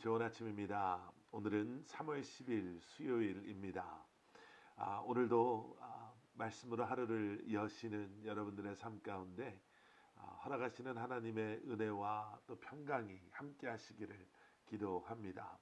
좋은 아침입니다. 오늘은 3월 10일 수요일입니다. 아, 오늘도 아, 말씀으로 하루를 여시는 여러분들의 삶 가운데 아, 허락하시는 하나님의 은혜와 또 평강이 함께 하시기를 기도합니다.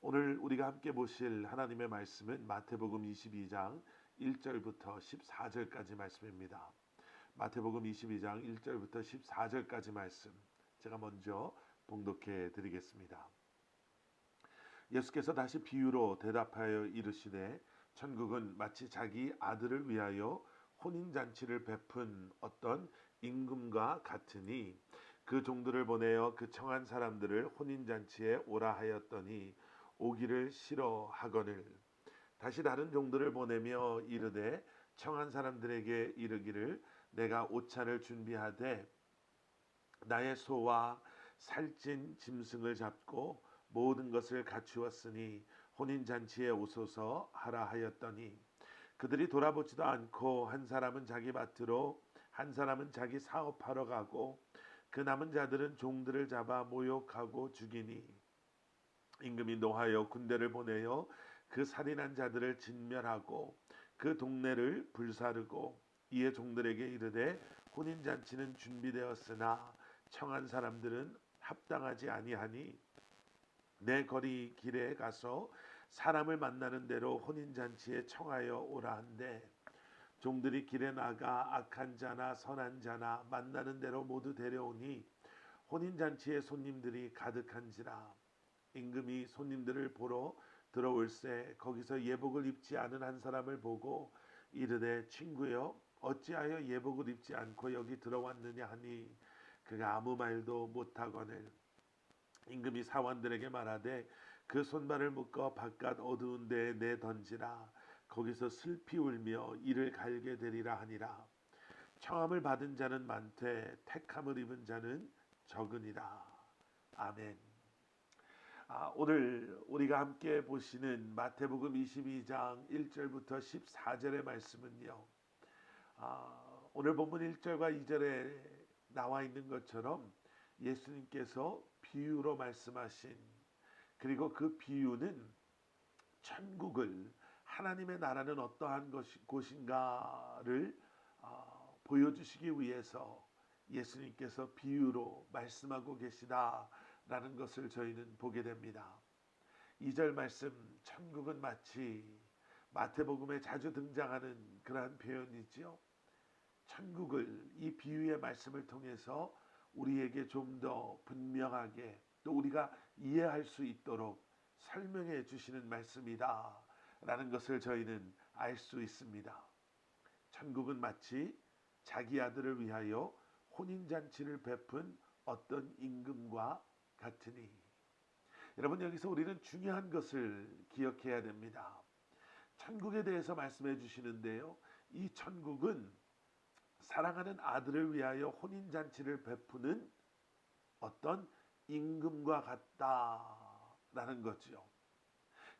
오늘 우리가 함께 보실 하나님의 말씀은 마태복음 22장 1절부터 14절까지 말씀입니다. 마태복음 22장 1절부터 14절까지 말씀 제가 먼저 봉독해 드리겠습니다. 예수께서 다시 비유로 대답하여 이르시되 천국은 마치 자기 아들을 위하여 혼인 잔치를 베푼 어떤 임금과 같으니 그 종들을 보내어 그 청한 사람들을 혼인 잔치에 오라 하였더니 오기를 싫어하거늘. 다시 다른 종들을 보내며 이르되 청한 사람들에게 이르기를 내가 오찬을 준비하되 나의 소와 살찐 짐승을 잡고 모든 것을 갖추었으니 혼인 잔치에 오소서 하라 하였더니 그들이 돌아보지도 않고 한 사람은 자기 밭으로 한 사람은 자기 사업하러 가고 그 남은 자들은 종들을 잡아 모욕하고 죽이니 임금이 노하여 군대를 보내어 그 살인한 자들을 진멸하고 그 동네를 불사르고 이에 종들에게 이르되 혼인 잔치는 준비되었으나 청한 사람들은 합당하지 아니하니 내 거리 길에 가서 사람을 만나는 대로 혼인 잔치에 청하여 오라 한데 종들이 길에 나가 악한 자나 선한 자나 만나는 대로 모두 데려오니 혼인 잔치에 손님들이 가득한지라. 임금이 손님들을 보러 들어올새 거기서 예복을 입지 않은 한 사람을 보고 이르되 친구여 어찌하여 예복을 입지 않고 여기 들어왔느냐 하니? 그가 아무 말도 못하거늘 임금이 사원들에게 말하되 그 손발을 묶어 바깥 어두운 데에 내 던지라 거기서 슬피 울며 이를 갈게 되리라 하니라 청함을 받은 자는 많되 택함을 입은 자는 적으니라 아멘. 아, 오늘 우리가 함께 보시는 마태복음 22장 1절부터 14절의 말씀은요. 아, 오늘 본문 1절과 2절에 나와 있는 것처럼 예수님께서 비유로 말씀하신 그리고 그 비유는 천국을 하나님의 나라는 어떠한 것이, 곳인가를 어, 보여주시기 위해서 예수님께서 비유로 말씀하고 계시다라는 것을 저희는 보게 됩니다. 2절 말씀 천국은 마치 마태복음에 자주 등장하는 그러한 표현이지요. 천국을 이 비유의 말씀을 통해서 우리에게 좀 더 분명하게 또 우리가 이해할 수 있도록 설명해 주시는 말씀이다. 라는 것을 저희는 알 수 있습니다. 천국은 마치 자기 아들을 위하여 혼인잔치를 베푼 어떤 임금과 같으니 여러분 여기서 우리는 중요한 것을 기억해야 됩니다. 천국에 대해서 말씀해 주시는데요. 이 천국은 사랑하는 아들을 위하여 혼인 잔치를 베푸는 어떤 임금과 같다라는 거지요.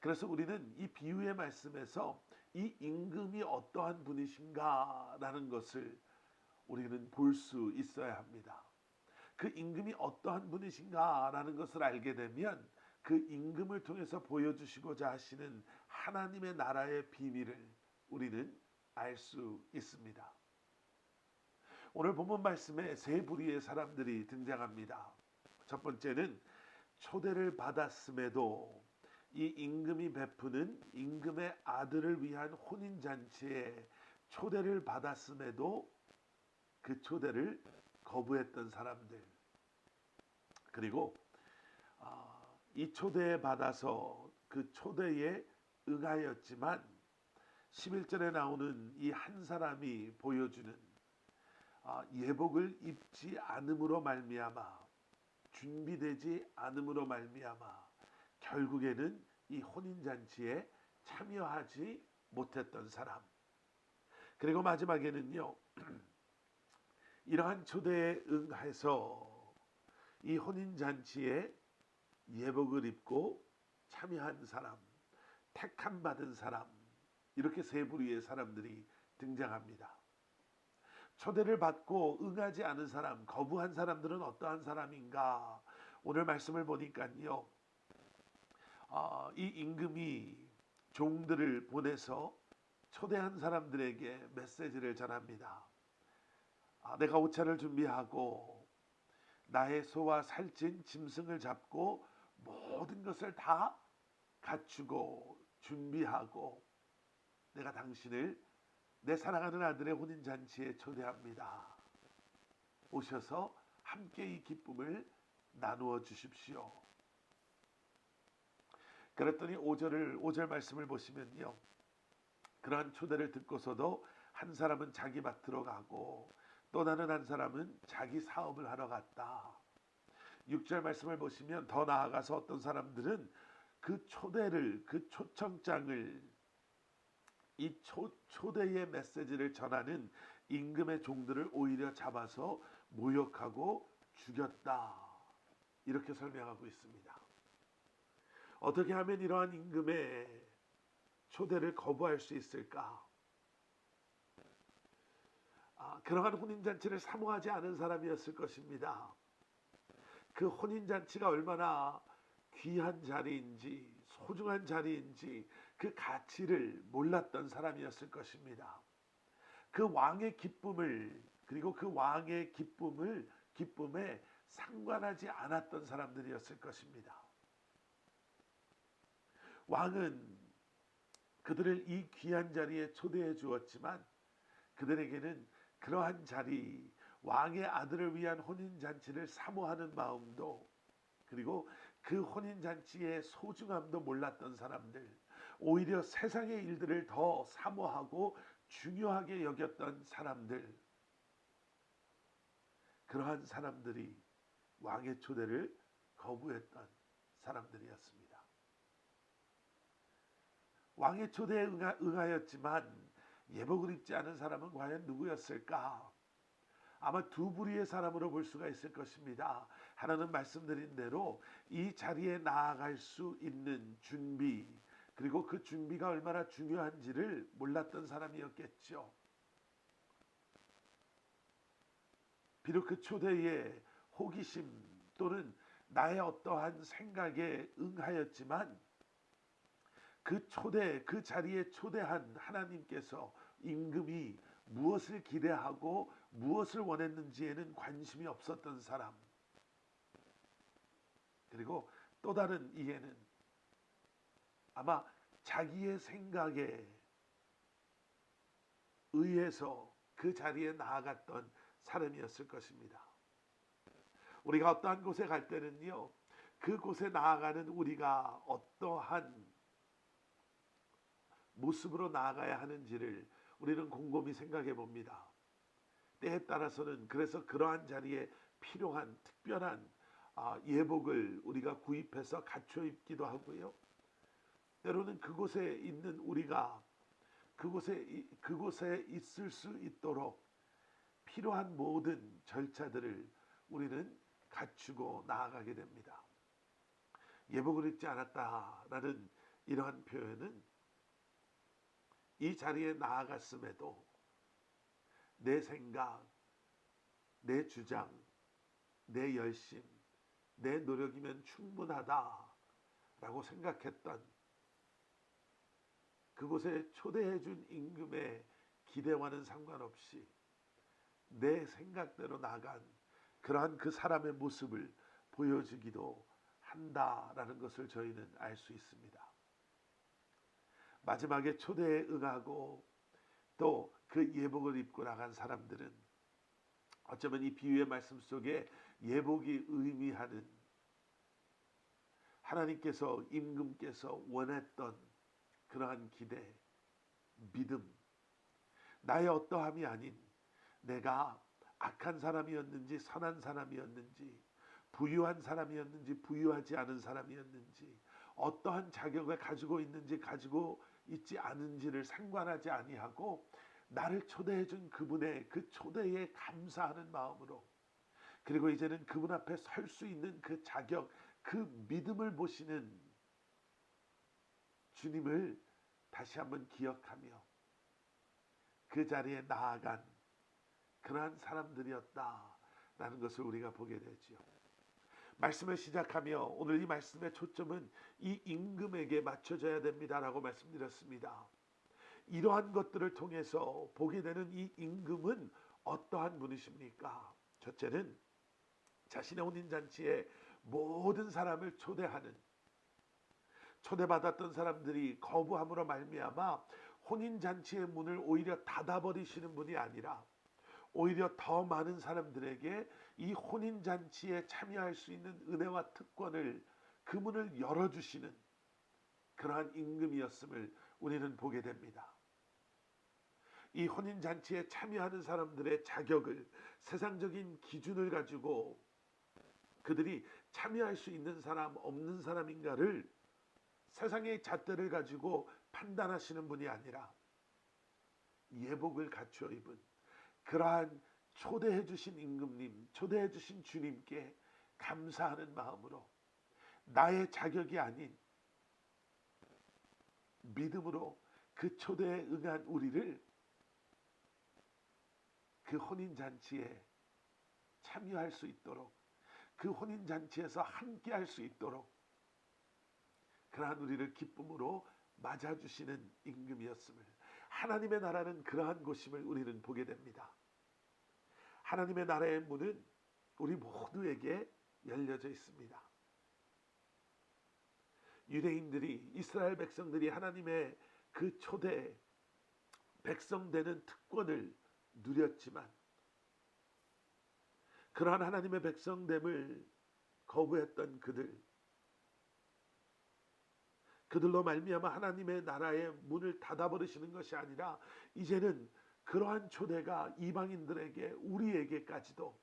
그래서 우리는 이 비유의 말씀에서 이 임금이 어떠한 분이신가라는 것을 우리는 볼 수 있어야 합니다. 그 임금이 어떠한 분이신가라는 것을 알게 되면 그 임금을 통해서 보여주시고자 하시는 하나님의 나라의 비밀을 우리는 알 수 있습니다. 오늘 본문 말씀에 세 부류의 사람들이 등장합니다. 첫 번째는 초대를 받았음에도 이 임금이 베푸는 임금의 아들을 위한 혼인 잔치에 초대를 받았음에도 그 초대를 거부했던 사람들 그리고 이 초대에 받아서 그 초대에 응하였지만 11절에 나오는 이 한 사람이 보여주는 아, 예복을 입지 않음으로 말미암아 준비되지 않음으로 말미암아 결국에는 이 혼인 잔치에 참여하지 못했던 사람. 그리고 마지막에는요. 이러한 초대에 응해서 이 혼인 잔치에 예복을 입고 참여한 사람, 택함 받은 사람, 이렇게 세 부류의 사람들이 등장합니다. 초대를 받고 응하지 않은 사람, 거부한 사람들은 어떠한 사람인가? 오늘 말씀을 보니까요. 어, 이 임금이 종들을 보내서 초대한 사람들에게 메시지를 전합니다. 아, 내가 옷차를 준비하고 나의 소와 살찐 짐승을 잡고 모든 것을 다 갖추고 준비하고 내가 당신을 내 사랑하는 아들의 혼인 잔치에 초대합니다. 오셔서 함께 이 기쁨을 나누어 주십시오. 그랬더니 5절을 5절 말씀을 보시면요. 그러한 초대를 듣고서도 한 사람은 자기 밭으로 가고 또 다른 한 사람은 자기 사업을 하러 갔다. 6절 말씀을 보시면 더 나아가서 어떤 사람들은 그 초대를 그 초청장을 이 초, 초대의 메시지를 전하는 임금의 종들을 오히려 잡아서 모욕하고 죽였다. 이렇게 설명하고 있습니다. 어떻게 하면 이러한 임금의 초대를 거부할 수 있을까? 아, 그러한 혼인잔치를 사모하지 않은 사람이었을 것입니다. 그 혼인잔치가 얼마나 귀한 자리인지 소중한 자리인지 그 가치를 몰랐던 사람이었을 것입니다. 그 왕의 기쁨을 그리고 그 왕의 기쁨을 기쁨에 상관하지 않았던 사람들이었을 것입니다. 왕은 그들을 이 귀한 자리에 초대해 주었지만 그들에게는 그러한 자리 왕의 아들을 위한 혼인 잔치를 사모하는 마음도 그리고 그 혼인 잔치의 소중함도 몰랐던 사람들 오히려 세상의 일들을 더 사모하고 중요하게 여겼던 사람들 그러한 사람들이 왕의 초대를 거부했던 사람들이었습니다. 왕의 초대에 응하였지만 예복을 입지 않은 사람은 과연 누구였을까? 아마 두 부류의 사람으로 볼 수가 있을 것입니다. 하나는 말씀드린 대로 이 자리에 나아갈 수 있는 준비, 그리고 그 준비가 얼마나 중요한지를 몰랐던 사람이었겠죠. 비록 그 초대에 호기심 또는 나의 어떠한 생각에 응하였지만 그 초대 그 자리에 초대한 하나님께서 임금이 무엇을 기대하고 무엇을 원했는지에는 관심이 없었던 사람. 그리고 또 다른 이해는 아마 자기의 생각에 의해서 그 자리에 나아갔던 사람이었을 것입니다. 우리가 어떠한 곳에 갈 때는요, 그곳에 나아가는 우리가 어떠한 모습으로 나아가야 하는지를 우리는 곰곰이 생각해 봅니다. 때에 따라서는 그래서 그러한 자리에 필요한 특별한 아, 예복을 우리가 구입해서 갖춰 입기도 하고요. 때로는 그곳에 있는 우리가 그곳에 그곳에 있을 수 있도록 필요한 모든 절차들을 우리는 갖추고 나아가게 됩니다. 예복을 입지 않았다라는 이러한 표현은 이 자리에 나아갔음에도 내 생각, 내 주장, 내 열심, 내 노력이면 충분하다라고 생각했던 그곳에 초대해 준 임금의 기대와는 상관없이 내 생각대로 나간 그러한 그 사람의 모습을 보여주기도 한다라는 것을 저희는 알 수 있습니다. 마지막에 초대에 응하고 또 그 예복을 입고 나간 사람들은 어쩌면 이 비유의 말씀 속에 예복이 의미하는 하나님께서 임금께서 원했던 그러한 기대, 믿음, 나의 어떠함이 아닌 내가 악한 사람이었는지 선한 사람이었는지 부유한 사람이었는지 부유하지 않은 사람이었는지 어떠한 자격을 가지고 있는지 가지고 있지 않은지를 상관하지 아니하고 나를 초대해 준 그분의 그 초대에 감사하는 마음으로 그리고 이제는 그분 앞에 설 수 있는 그 자격, 그 믿음을 보시는 주님을 다시 한번 기억하며 그 자리에 나아간 그러한 사람들이었다라는 것을 우리가 보게 되지요. 말씀을 시작하며 오늘 이 말씀의 초점은 이 임금에게 맞춰져야 됩니다라고 말씀드렸습니다. 이러한 것들을 통해서 보게 되는 이 임금은 어떠한 분이십니까? 첫째는 자신의 혼인 잔치에 모든 사람을 초대하는 초대받았던 사람들이 거부함으로 말미암아 혼인 잔치의 문을 오히려 닫아 버리시는 분이 아니라 오히려 더 많은 사람들에게 이 혼인 잔치에 참여할 수 있는 은혜와 특권을 그 문을 열어 주시는 그러한 임금이었음을 우리는 보게 됩니다. 이 혼인 잔치에 참여하는 사람들의 자격을 세상적인 기준을 가지고 그들이 참여할 수 있는 사람 없는 사람인가를 세상의 잣대를 가지고 판단하시는 분이 아니라 예복을 갖추어 입은 그러한 초대해 주신 임금님, 초대해 주신 주님께 감사하는 마음으로 나의 자격이 아닌 믿음으로 그 초대에 응한 우리를 그 혼인 잔치에 참여할 수 있도록 그 혼인 잔치에서 함께 할 수 있도록 그러한 우리를 기쁨으로 맞아 주시는 임금이었음을 하나님의 나라는 그러한 곳임을 우리는 보게 됩니다. 하나님의 나라의 문은 우리 모두에게 열려져 있습니다. 유대인들이 이스라엘 백성들이 하나님의 그 초대 백성 되는 특권을 누렸지만 그러한 하나님의 백성됨을 거부했던 그들 그들로 말미암아 하나님의 나라의 문을 닫아 버리시는 것이 아니라 이제는 그러한 초대가 이방인들에게 우리에게까지도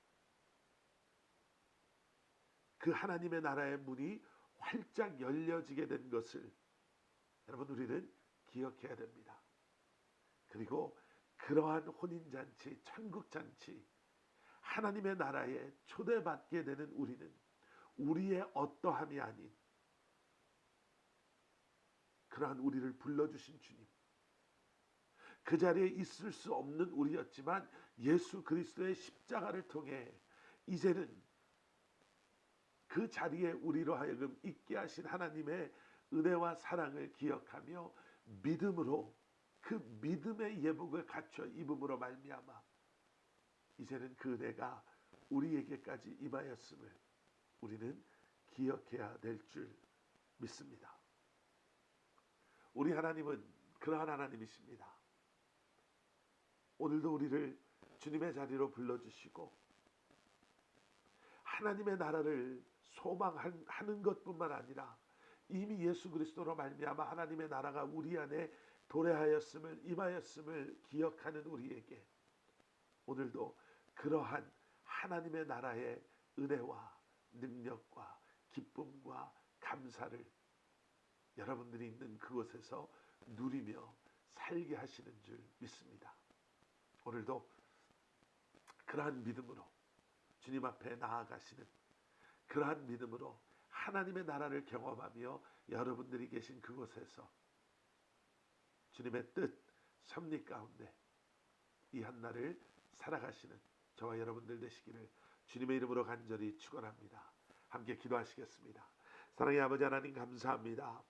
그 하나님의 나라의 문이 활짝 열려지게 된 것을 여러분 우리는 기억해야 됩니다. 그리고 그러한 혼인잔치, 천국잔치, 하나님의 나라에 초대받게 되는 우리는 우리의 어떠함이 아닌 그러한 우리를 불러주신 주님. 그 자리에 있을 수 없는 우리였지만 예수 그리스도의 십자가를 통해 이제는 그 자리에 우리로 하여금 있게 하신 하나님의 은혜와 사랑을 기억하며 믿음으로 그 믿음의 예복을 갖춰 입음으로 말미암아 이제는 그 은혜가 우리에게까지 임하였음을 우리는 기억해야 될 줄 믿습니다. 우리 하나님은 그러한 하나님이십니다. 오늘도 우리를 주님의 자리로 불러주시고 하나님의 나라를 소망하는 것뿐만 아니라 이미 예수 그리스도로 말미암아 하나님의 나라가 우리 안에 도래하였음을 임하였음을 기억하는 우리에게 오늘도 그러한 하나님의 나라의 은혜와 능력과 기쁨과 감사를 여러분들이 있는 그곳에서 누리며 살게 하시는 줄 믿습니다. 오늘도 그러한 믿음으로 주님 앞에 나아가시는 그러한 믿음으로 하나님의 나라를 경험하며 여러분들이 계신 그곳에서 주님의 뜻, 섭리 가운데 이 한날을 살아가시는 저와 여러분들 되시기를 주님의 이름으로 간절히 축원합니다. 함께 기도하시겠습니다. 사랑의 아버지 하나님 감사합니다.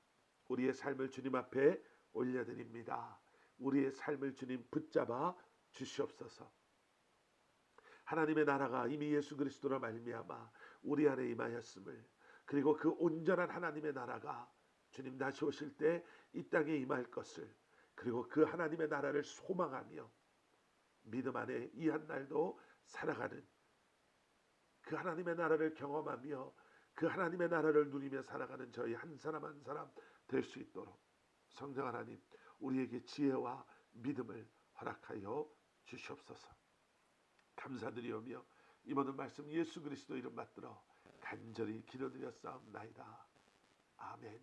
우리의 삶을 주님 앞에 올려드립니다. 우리의 삶을 주님 붙잡아 주시옵소서. 하나님의 나라가 이미 예수 그리스도로 말미암아 우리 안에 임하였음을 그리고 그 온전한 하나님의 나라가 주님 다시 오실 때 이 땅에 임할 것을 그리고 그 하나님의 나라를 소망하며 믿음 안에 이 한 날도 살아가는 그 하나님의 나라를 경험하며 그 하나님의 나라를 누리며 살아가는 저희 한 사람 한 사람 될 수 있도록 성령 하나님 우리에게 지혜와 믿음을 허락하여 주시옵소서. 감사드리오며 이 모든 말씀 예수 그리스도 이름 받들어 간절히 기도드렸사옵나이다. 아멘.